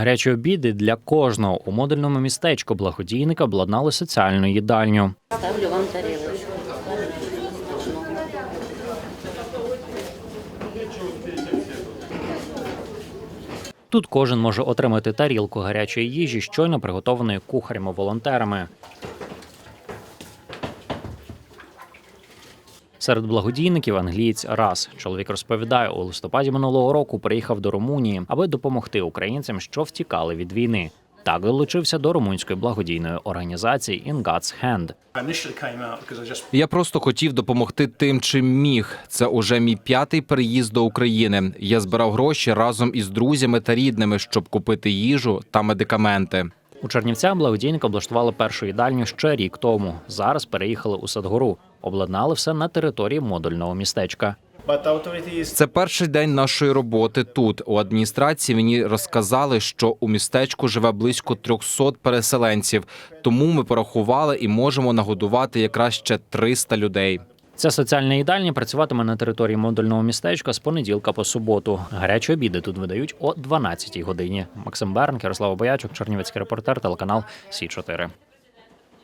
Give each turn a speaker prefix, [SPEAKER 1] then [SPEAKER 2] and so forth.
[SPEAKER 1] Гарячі обіди для кожного у модульному містечку благодійника обладнали соціальну їдальню.
[SPEAKER 2] Ставлю вам тарілочку.
[SPEAKER 1] Тут кожен може отримати тарілку гарячої їжі, щойно приготованої кухарями-волонтерами. Серед благодійників англієць Рас. Чоловік розповідає, у листопаді минулого року приїхав до Румунії, аби допомогти українцям, що втікали від війни. Так долучився до румунської благодійної організації In God's Hand.
[SPEAKER 3] Я просто хотів допомогти тим, чим міг. Це уже мій п'ятий переїзд до України. Я збирав гроші разом із друзями та рідними, щоб купити їжу та медикаменти.
[SPEAKER 1] У Чернівцях благодійники облаштували першу їдальню ще рік тому. Зараз переїхали у Садгору. Обладнали все на території модульного містечка.
[SPEAKER 3] Це перший день нашої роботи тут. У адміністрації мені розказали, що у містечку живе близько 300 переселенців. Тому ми порахували і можемо нагодувати якраз ще 300 людей.
[SPEAKER 1] Ця соціальна їдальня працюватиме на території модульного містечка з понеділка по суботу. Гарячі обіди тут видають о 12-й годині. Максим Берн, Ярослава Боячок, Чернівецький репортер, телеканал Сі 4